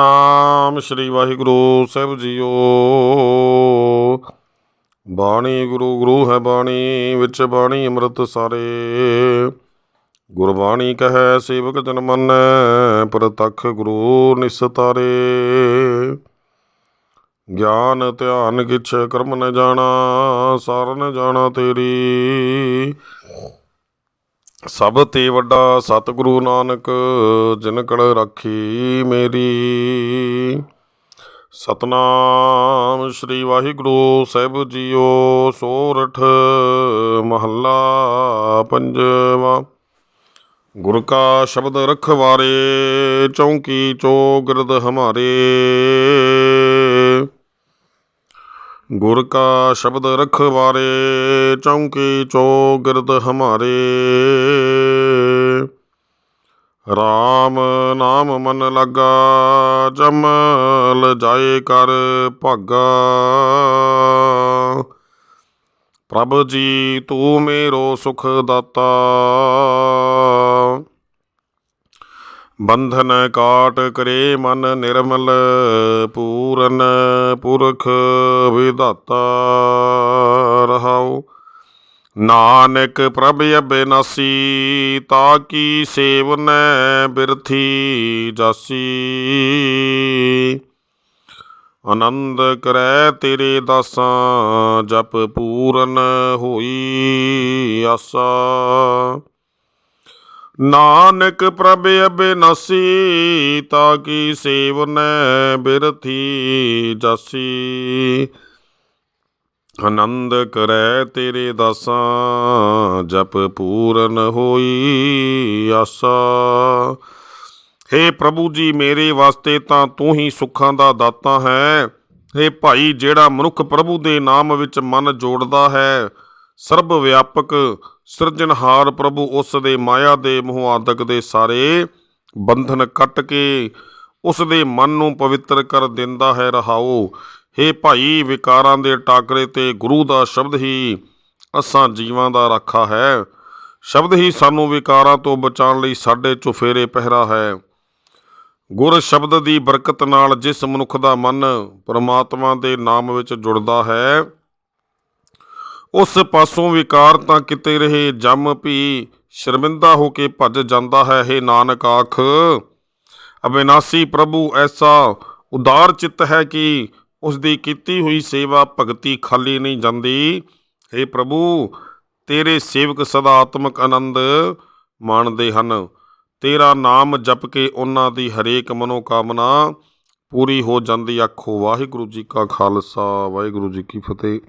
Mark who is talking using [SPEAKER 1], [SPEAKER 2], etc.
[SPEAKER 1] ਨਾਮ ਸ੍ਰੀ ਵਾਹਿਗੁਰੂ ਸਾਹਿਬ ਜੀਓ। ਬਾਣੀ ਗੁਰੂ ਗੁਰੂ ਹੈ ਬਾਣੀ, ਵਿੱਚ ਬਾਣੀ ਅੰਮ੍ਰਿਤ ਸਾਰੇ। ਗੁਰਬਾਣੀ ਕਹੈ, ਸੇਵਕ ਜਨ ਮੰਨੈ, ਪ੍ਰਤੱਖ ਗੁਰੂ ਨਿਸਤਾਰੇ ਗਿਆਨ ਧਿਆਨ ਕਿਛ ਕਰਮ ਨ ਜਾਣਾ, ਸਾਰ ਨ ਜਾਣਾ ਤੇਰੀ। ਸਭ ਤੇ ਵੱਡਾ ਸਤਿਗੁਰੂ ਨਾਨਕ, ਜਿਨ ਕਲ ਰਾਖੀ ਮੇਰੀ। ਸਤਨਾਮ ਸ੍ਰੀ ਵਾਹਿਗੁਰੂ, ਸਾਹਿਬ ਜੀਓ ਸੋਰਠ ਮਹੱਲਾ ਪੰਜਵਾ। ਗੁਰ ਕਾ ਸ਼ਬਦ ਰਖਵਾਰੇ, ਚੌਂਕੀ ਚੋ ਗਿਰਦ ਹਮਾਰੇ। ਗੁਰ ਕਾ ਸ਼ਬਦ ਰਖਵਾਰੇ ਚੌਂਕੀ ਚੌਗਿਰਦ ਹਮਾਰੇ। RAM ਨਾਮ ਮਨ ਲਗਾ, ਜਮਲ ਜਾਏ ਕਰ ਭਾਗਾ। ਪ੍ਰਭ ਜੀ ਤੂੰ ਮੇਰੋ ਸੁਖ ਦਾਤਾ। ਬੰਧਨ ਕਾਟ ਕਰੇ ਮਨ ਨਿਰਮਲ, ਪੂਰਨ ਪੁਰਖ ਵਿਦਾਤਾ ਰਹਾਉ। ਨਾਨਕ ਪ੍ਰਭ ਅਬਿਨਾਸੀ, ਤਾ ਕੀ ਸੇਵਨ ਬਿਰਥੀ ਜਾਸੀ। ਆਨੰਦ ਕਰੈ ਤੇਰੇ ਦਾਸਾਂ, ਜਪ ਪੂਰਨ ਹੋਈ ਆਸਾ। ਨਾਨਕ ਪ੍ਰਭ ਅਬਿਨਾਸੀ, ਤਾ ਕੀ ਸੇਵਨੈ ਬਿਰਥੀ ਜਾਸੀ। ਆਨੰਦ ਕਰੈ ਤੇਰੇ ਦਾਸਾਂ, ਜਪ ਪੂਰਨ ਹੋਈ ਆਸਾ। ਹੇ ਪ੍ਰਭੂ ਜੀ, ਮੇਰੇ ਵਾਸਤੇ ਤਾਂ ਤੂੰ ਹੀ ਸੁੱਖਾਂ ਦਾ ਦਾਤਾ ਹੈ। ਹੇ ਭਾਈ, ਜਿਹੜਾ ਮਨੁੱਖ ਪ੍ਰਭੂ ਦੇ ਨਾਮ ਵਿੱਚ ਮਨ ਜੋੜਦਾ ਹੈ ਸਰਬ ਵਿਆਪਕ ਸਿਰਜਣਹਾਰ ਪ੍ਰਭੂ ਉਸ ਦੇ ਮਾਇਆ ਦੇ ਮੋਹ ਦੇ ਸਾਰੇ ਬੰਧਨ ਕੱਟ ਕੇ ਉਸ ਦੇ ਮਨ ਨੂੰ ਪਵਿੱਤਰ ਕਰ ਦਿੰਦਾ ਹੈ ਰਹਾਓ। ਹੇ ਭਾਈ, ਵਿਕਾਰਾਂ ਦੇ ਟਾਕਰੇ ਤੇ ਗੁਰੂ ਦਾ ਸ਼ਬਦ ਹੀ ਅਸਾਂ ਜੀਵਾਂ ਦਾ ਰਾਖਾ ਹੈ। ਸ਼ਬਦ ਹੀ ਸਾਨੂੰ ਵਿਕਾਰਾਂ ਤੋਂ ਬਚਾਉਣ ਲਈ ਸਾਡੇ ਚੁਫੇਰੇ ਪਹਿਰਾ ਹੈ। ਗੁਰ ਸ਼ਬਦ ਦੀ ਬਰਕਤ ਨਾਲ ਜਿਸ ਮਨੁੱਖ ਦਾ ਮਨ ਪਰਮਾਤਮਾ ਦੇ ਨਾਮ ਵਿੱਚ ਜੁੜਦਾ ਹੈ ਉਸ ਪਾਸੋਂ ਵਿਕਾਰ ਤਾਂ ਕਿਤੇ ਰਹੇ, ਜੰਮ ਭੀ ਸ਼ਰਮਿੰਦਾ ਹੋ ਕੇ ਭੱਜ ਜਾਂਦਾ ਹੈ ਇਹ ਨਾਨਕ ਆਖ। ਅਬਿਨਾਸੀ ਪ੍ਰਭੂ, ਐਸਾ ਉਦਾਰ ਚਿੱਤ ਹੈ ਕਿ ਉਸ ਦੀ ਕੀਤੀ ਹੋਈ ਸੇਵਾ ਭਗਤੀ ਖਾਲੀ ਨਹੀਂ ਜਾਂਦੀ। हे ਪ੍ਰਭੂ, ਤੇਰੇ ਸੇਵਕ ਸਦਾ ਆਤਮਿਕ ਆਨੰਦ ਮਾਣਦੇ ਹਨ। ਤੇਰਾ ਨਾਮ ਜਪ ਕੇ ਉਹਨਾਂ ਦੀ ਹਰੇਕ ਮਨੋਕਾਮਨਾ ਪੂਰੀ ਹੋ ਜਾਂਦੀ। ਆਖੋ, ਵਾਹਿਗੁਰੂ ਜੀ ਕਾ ਖਾਲਸਾ, ਵਾਹਿਗੁਰੂ ਜੀ ਕੀ ਫਤਿਹ।